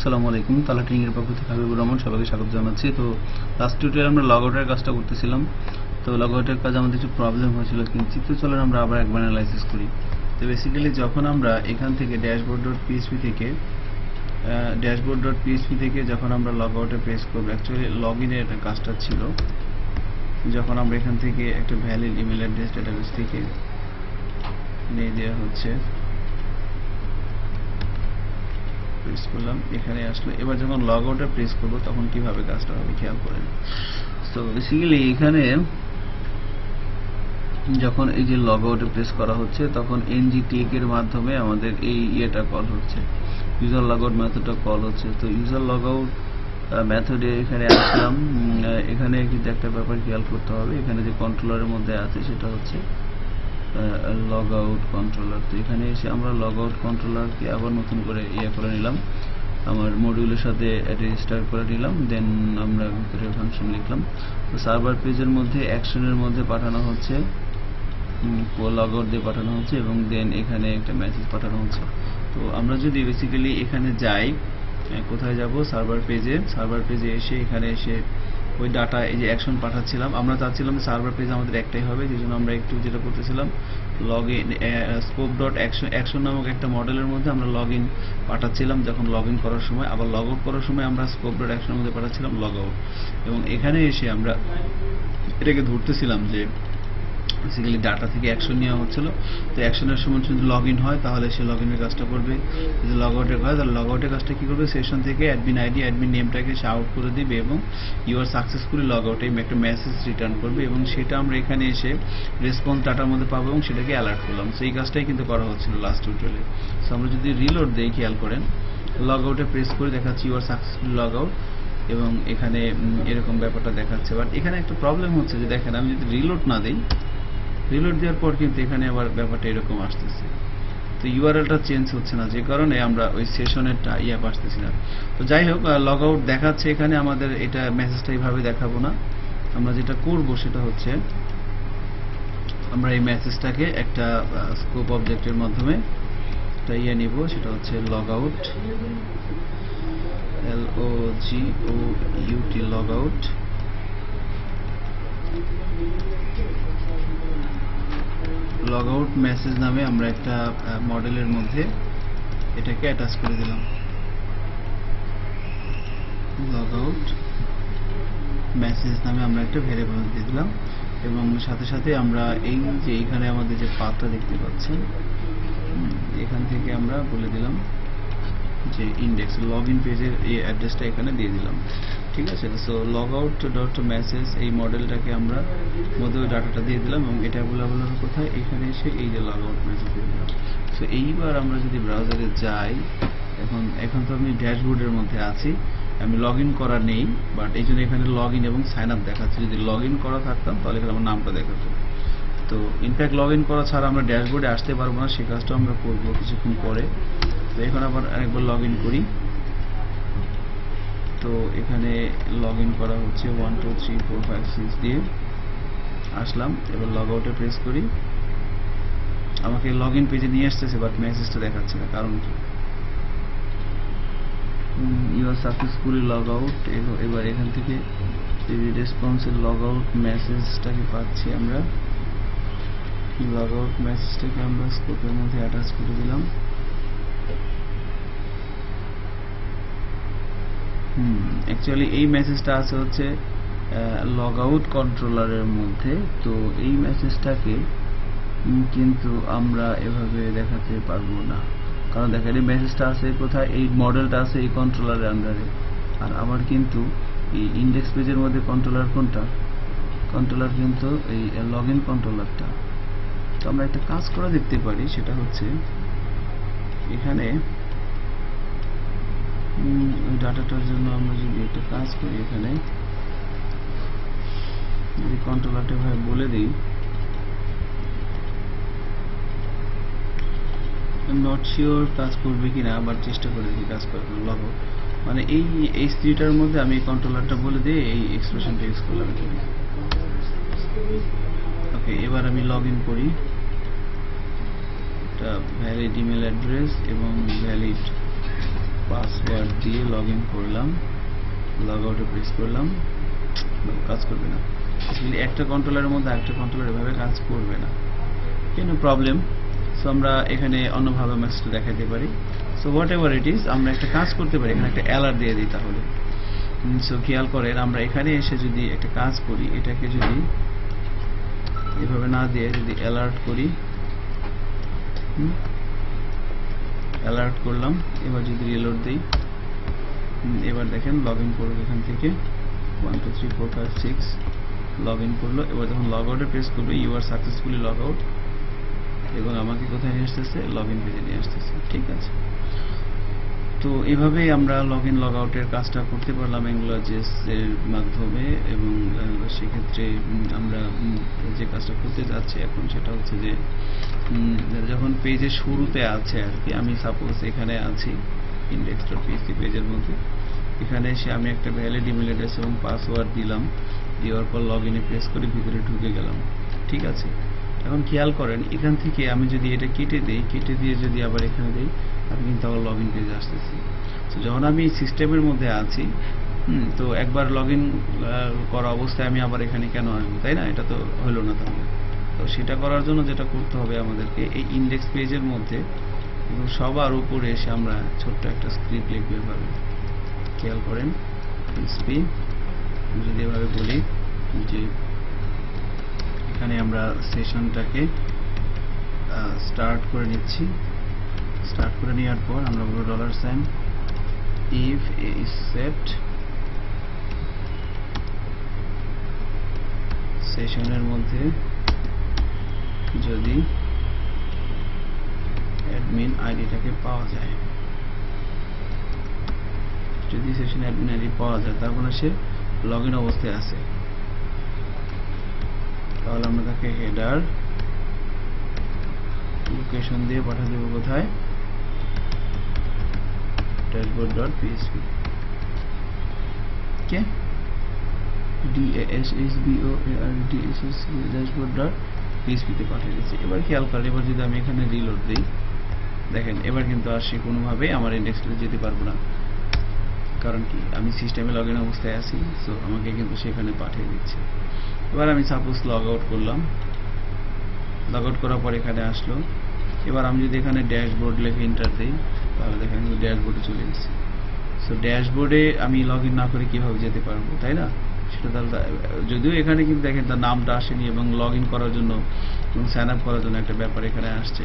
আসসালামু আলাইকুম তালা ট্রেনিং এর পক্ষ থেকে হাবিবুর রহমান, সবাইকে স্বাগত জানাচ্ছি। তো লাস্ট টিউটোরিয়াল আমরা লগ আউটের কাজটা করতেছিলাম। তো লগ আউটের কাজ আমাদের একটু প্রবলেম হয়েছিল কিন্তু তো চলেন আমরা আবার একবার অ্যানালাইসিস করি। তো বেসিক্যালি যখন আমরা এখান থেকে ড্যাশবোর্ড ডট পিএইচপি থেকে ড্যাশবোর্ড ডট পিএইচপি থেকে যখন আমরা লগ আউটে প্রেস করব অ্যাকচুয়ালি লগ ইনের কাজটা ছিল। যখন আমরা এখান থেকে একটা ভ্যালিড ইমেল অ্যাড্রেস ডেটাবেস থেকে নিয়ে দেওয়া হচ্ছে। প্রেস করলাম, এখানে আসলো। এবার যখন লগ আউটে প্রেস করব, তখন কীভাবে কাজটা হবে খেয়াল করেন। তো বেসিক্যালি এখানে যখন এই যে লগ আউটে প্রেস করা হচ্ছে, তখন এনজি টেক এর মাধ্যমে আমাদের এই ইয়েটা কল হচ্ছে। ইউজার লগ আউট মেথডটা কল হচ্ছে। তো ইউজার লগ আউট মেথডে এখানে আসলাম। এখানে কিন্তু একটা ব্যাপার খেয়াল করতে হবে। এখানে যে কন্ট্রোলারের মধ্যে আছে, সেটা হচ্ছে লগ আউট কন্ট্রোলার তো এখানে এসে আমরা লগ আউট কন্ট্রোলারকে আবার নতুন করে ইয়ে করে নিলাম। আমার মডিউলের সাথে রেজিস্টার করে নিলাম দেন আমরা ভিতরে ফাংশন লিখলাম। তো সার্ভার পেজের মধ্যে অ্যাকশনের মধ্যে পাঠানো হচ্ছে। লগ আউট দিয়ে পাঠানো হচ্ছে এবং দেন এখানে একটা মেসেজ পাঠানো হচ্ছে। তো আমরা যদি বেসিক্যালি এখানে যাই কোথায় যাব? সার্ভার পেজে সার্ভার পেজে এসে এখানে এসে ওই ডাটা এই যে অ্যাকশন পাঠাচ্ছিলাম, আমরা চাচ্ছিলাম সার্ভার পেজ আমাদের একটাই হবে সেই জন্য আমরা একটু যেটা করতেছিলাম log in scope dot action action নামক একটা মডেলের মধ্যে আমরা লগ ইন পাঠাচ্ছিলাম যখন লগ ইন করার সময়। আবার লগ আউট করার সময় আমরা স্কোপ ডট অ্যাকশনের মধ্যে পাঠাচ্ছিলাম লগ আউট এবং এখানে এসে আমরা এটাকে ধরতেছিলাম যে বেসিক্যালি ডাটা থেকে অ্যাকশন নেওয়া হচ্ছিল। তো অ্যাকশনের সময় যদি লগ ইন হয়, তাহলে সে লগ ইনের কাজটা করবে। যদি লগ আউটের হয় তাহলে লগ আউটের কাজটা কি করবে? সেশন থেকে অ্যাডমিন আইডি অ্যাডমিন নেমটাকে সে আউট করে দিবে এবং U R successfully log out একটা মেসেজ রিটার্ন করবে এবং সেটা আমরা এখানে এসে রেসপন্স ডাটার মধ্যে পাবো এবং সেটাকে অ্যালার্ট করলাম। এই কাজটাই কিন্তু করা হচ্ছিল লাস্ট টিউটোরিয়ালে সো আমরা যদি রিলোড দেই, খেয়াল করেন লগ আউটে প্রেস করে দেখাচ্ছি U R successfully log out এবং এখানে এরকম ব্যাপারটা দেখাচ্ছে। বাট এখানে একটা প্রবলেম হচ্ছে যে, দেখেন, আমি যদি রিলোড না দিই রিলোড দেওয়ার পর কিন্তু এখানে আবার ব্যাপারটা এরকম আসতেছে। তো ইউআরএলটা চেঞ্জ হচ্ছে না, যে কারণে আমরা ওই সেশনেরটা ইয়ে আসতেছি না। তো যাই হোক লগ আউট দেখাচ্ছে এখানে, আমাদের এটা মেসেজটা এইভাবে দেখাবো না। আমরা যেটা করব সেটা হচ্ছে, আমরা এই মেসেজটাকে একটা স্কোপ অবজেক্টের মাধ্যমে একটা ইয়ে নিব, সেটা হচ্ছে log out L O G O U T log out log out message নামে আমরা একটা মডেলের মধ্যে এটাকে অ্যাটাচ করে দিলাম। লগ আউট মেসেজ নামে আমরা একটা ভেরিয়েবল দিয়ে দিলাম এবং সাথে সাথে আমরা এই যে এখানে আমাদের যে পাথটা দেখতে পাচ্ছেন এখান থেকে আমরা বলে দিলাম যে ইন্ডেক্স লগ ইন পেজের এই অ্যাড্রেসটা এখানে দিয়ে দিলাম। ঠিক আছে? So log out dot message এই মডেলটাকে আমরা মধ্যে ডাটাটা দিয়ে দিলাম এবং এটা বলে বলে কোথায়? এখানে এসে এই যে লগ আউট মেসেজ দিয়ে দিলাম। সো এইবার আমরা যদি ব্রাউজারে যাই, এখন এখন তো আমি ড্যাশবোর্ডের মধ্যে আছি, আমি লগ ইন করা নেই বাট এই জন্য এখানে লগ ইন এবং সাইন আপ দেখাচ্ছে। যদি লগ ইন করা থাকতাম, তাহলে এখানে আমার নামটা দেখাতো। তো ইনফ্যাক্ট লগ ইন করা ছাড়া আমরা ড্যাশবোর্ডে আসতে পারব না, সে কাজটা আমরা করব কিছুক্ষণ পরে। তো, এখন আবার আরেকবার লগ ইন করি। তো এখানে লগ ইন করা হচ্ছে one two three four five six দিয়ে। আসলাম, এবার লগ আউটে প্রেস করি। আমাকে লগ ইন পেজে নিয়ে আসতেছে বাট মেসেজটা দেখাচ্ছে না, কারণ কি? U R successfully log out এবার এখান থেকে রেসপন্সের লগ আউট মেসেজটাকে পাচ্ছি আমরা। লগ আউট মেসেজটাকে আমরা স্কোপের মধ্যে অ্যাটাচ করে দিলাম হুম অ্যাকচুয়ালি এই মেসেজটা আছে হচ্ছে লগ আউট কন্ট্রোলারের মধ্যে। তো এই মেসেজটাকে কিন্তু আমরা এভাবে দেখাতে পারব না। কারণ দেখেন, এই মেসেজটা আছে কোথায়? এই মডেলটা আছে এই কন্ট্রোলারের আন্ডারে আর আমার কিন্তু এই ইন্ডেক্স পেজের মধ্যে কন্ট্রোলার কোনটা? কন্ট্রোলার কিন্তু এই লগ ইন কন্ট্রোলারটা তো আমরা একটা কাজ করা দেখতে পারি, সেটা হচ্ছে, এখানে ওই ডাটাটার জন্য আমরা যদি একটা কাজ করি এখানে, যদি কন্ট্রোলারটা ভাই বলে দিই নট শিওর কাজ করবে কিনা আবার চেষ্টা করে দেখি কাজ করে লগ মানে এই এই স্ত্রীটার মধ্যে আমি কন্ট্রোলারটা বলে দিয়ে এই এক্সপ্রেশনটা ইউজ করলাম। ওকে এবার আমি লগ ইন করি। একটা ভ্যালিড ইমেল অ্যাড্রেস এবং ভ্যালিড পাসওয়ার্ড দিয়ে লগ ইন করলাম লগ আউটে প্রেস করলাম, কাজ করবে না। Basically একটা কন্ট্রোলারের মধ্যে একটা কন্ট্রোলার এভাবে কাজ করবে না, কেন প্রবলেম সো আমরা এখানে অন্যভাবে মেসেজটা দেখাতে পারি। So whatever it is আমরা একটা কাজ করতে পারি, এখানে একটা অ্যালার্ট দিয়ে দিই তাহলে। সো খেয়াল করেন, আমরা এখানে এসে যদি একটা কাজ করি, এটাকে যদি এভাবে না দিয়ে যদি অ্যালার্ট করি অ্যালার্ট করলাম। এবার যদি রিলোড দিই এবার দেখেন লগ ইন করব এখান থেকে। One two three four five six log in করল। এবার যখন লগ আউটে প্রেস করবে U R successfully log out এবং আমাকে কোথায় নিয়ে আসতেছে? লগ ইন পেজে নিয়ে আসতেছে। ঠিক আছে। তো এভাবেই আমরা লগ ইন লগ আউটের কাজটা করতে পারলাম অ্যাঙ্গুলার এর মাধ্যমে এবং উম, আমরা যে কাজটা করতে যাচ্ছি এখন সেটা হচ্ছে যে যখন পেজের শুরুতে আছে আর কি আমি সাপোজ এখানে আছি ইন্ডেক্স ডট পিএসসি পেজের মধ্যে এখানে এসে আমি একটা ভ্যালিড ইমেল অ্যাড্রেস এবং পাসওয়ার্ড দিলাম দেওয়ার পর লগ ইনে প্রেস করে ভিতরে ঢুকে গেলাম ঠিক আছে? এখন খেয়াল করেন এখান থেকে আমি যদি এটা কেটে দিই কেটে দিয়ে যদি আবার এখানে দিই আমি কিন্তু আবার লগ ইন পেজে আসতেছি। তো যখন আমি সিস্টেমের মধ্যে আছি হুম, তো একবার লগ ইন করা অবস্থায় আমি আবার এখানে কেন আসব তাই না? এটা তো হলো না তাহলে। তো সেটা করার জন্য যেটা করতে হবে আমাদেরকে এই ইন্ডেক্স পেজের মধ্যে এবং সবার উপরে এসে আমরা ছোট্ট একটা স্ক্রিপ্ট লিখব এভাবে। খেয়াল করেন এসপি যদি এভাবে বলি যে এখানে আমরা সেশনটাকে স্টার্ট করে নিচ্ছি। স্টার্ট করে নেওয়ার পর আমরা বলব dollar sign if is set সেশনের মধ্যে যদি অ্যাডমিন আইডিটাকে পাওয়া যায়। যদি সেশন অ্যাডমিন আইডি পাওয়া যায়, তার মানে সে লগ ইন অবস্থায় আছে। তাহলে আমরা তাকে হেডার লোকেশন দিয়ে পাঠিয়ে দেবো কোথায়? ড্যাশবোর্ড ডট পিএসপি কে ডিএসএসবিও আর ডিএসএস ড্যাশবোর্ড ডট পিএসপিতে পাঠিয়ে দিচ্ছি। এবার খেয়াল করেন এবার যদি আমি এখানে রিলোড দিই, দেখেন, এবার কিন্তু আর সে কোনোভাবে আমার ইন্ডেক্সটা যেতে পারব না। কারণ কি? আমি সিস্টেমে লগ ইন অবস্থায় আছি সো আমাকে কিন্তু সেখানে পাঠিয়ে দিচ্ছে। এবার আমি সাপোজ লগ আউট করলাম। লগ আউট করার পর এখানে আসলো। এবার আমি যদি এখানে ড্যাশবোর্ড লিখে এন্টার দিই, তাহলে দেখেন ড্যাশবোর্ডে চলে এসেছি। সো ড্যাশবোর্ডে আমি লগ ইন না করে কীভাবে যেতে পারব, তাই না? সেটা তাহলে যদিও এখানে কিন্তু দেখেন তার নামটা আসেনি এবং লগ ইন করার জন্য এবং সাইন আপ করার জন্য একটা ব্যাপার এখানে আসছে।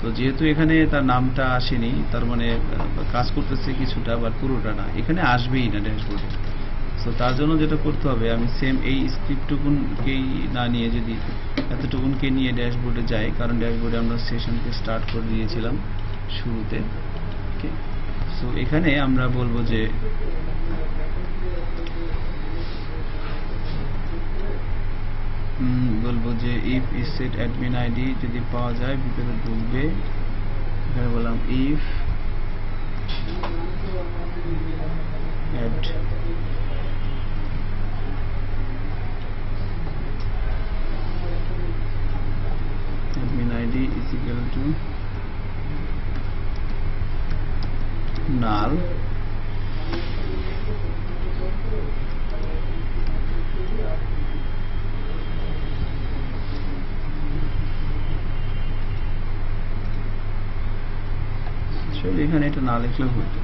তো যেহেতু এখানে তার নামটা আসেনি, তার মানে কাজ করতেছে কিছুটা বা পুরোটা না। এখানে আসবেই না ড্যাশবোর্ডে সো তার জন্য যেটা করতে হবে, আমি সেম এই স্ক্রিপ্টটুকুনকেই না নিয়ে যদি এতটুকুনকে নিয়ে ড্যাশবোর্ডে যাই, কারণ ড্যাশবোর্ডে আমরা সেশনকে স্টার্ট করে দিয়েছিলাম শুরুতে। ওকে সো এখানে আমরা বলব যে বলব যে ইফ সেট অ্যাডমিন আইডি যদি পাওয়া যায় ভিতরে ঢুকবে এখানে বললাম ইফ না লিখলেও হতো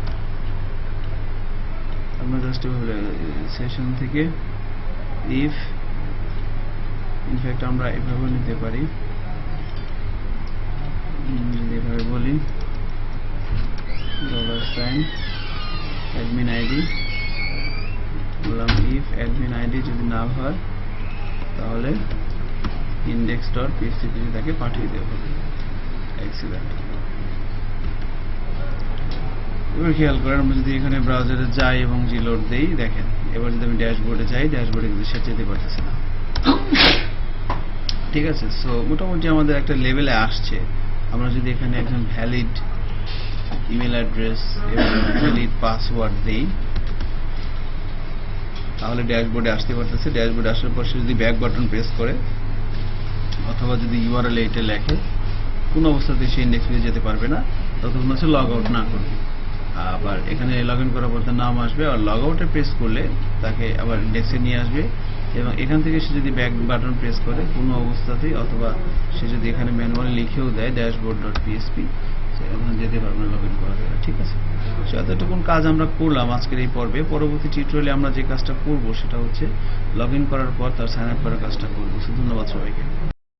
আমরা জাস্ট সেশন থেকে ইফ ইনফ্যাক্ট আমরা এভাবে নিতে পারি। এভাবে বলি ডলার সাইন অ্যাডমিন আইডি বললাম ইফ অ্যাডমিন আইডি যদি না হয়, তাহলে ইন্ডেক্স ডট পিএসসিপিতে তাকে পাঠিয়ে হবে অ্যাক্সিডেন্ট এবার খেয়াল করেন, আমরা যদি এখানে ব্রাউজারে যাই এবং রিলোড দেই, দেখেন, এবার যদি আমি ড্যাশবোর্ডে যাই ড্যাশবোর্ডে কিন্তু সে যেতে পারতেছে না। ঠিক আছে? সো মোটামুটি আমাদের একটা লেভেলে আসছে। আমরা যদি এখানে একজন ভ্যালিড ইমেল অ্যাড্রেস এবং ভ্যালিড পাসওয়ার্ড দেই, তাহলে ড্যাশবোর্ডে আসতে পারতেছে। ড্যাশবোর্ডে আসার পর সে যদি ব্যাক বাটন প্রেস করে, অথবা যদি ইউআরএল এইটা লেখে, কোনো অবস্থাতে সে ইন্ডেক্স পেজে যেতে পারবে না, ততক্ষণ হচ্ছে লগ আউট না করবে। আবার এখানে লগ ইন করার পর তার নাম আসবে আর লগ আউটে প্রেস করলে তাকে আবার ইন্ডেক্সে নিয়ে আসবে। এবং এখান থেকে সে যদি ব্যাক বাটন প্রেস করে কোনো অবস্থাতেই অথবা সে যদি এখানে ম্যানুয়ালি লিখেও দেয় ড্যাশবোর্ড ডট পিএসপি ওখানে যেতে পারবেন লগ ইন করা যাবে ঠিক আছে? সো এতটুকুন কাজ আমরা করলাম আজকের এই পর্বে। পরবর্তী টিউটোরিয়ালে আমরা যে কাজটা করব সেটা হচ্ছে লগ ইন করার পর তার সাইন আপ করার কাজটা করব। ধন্যবাদ সবাইকে।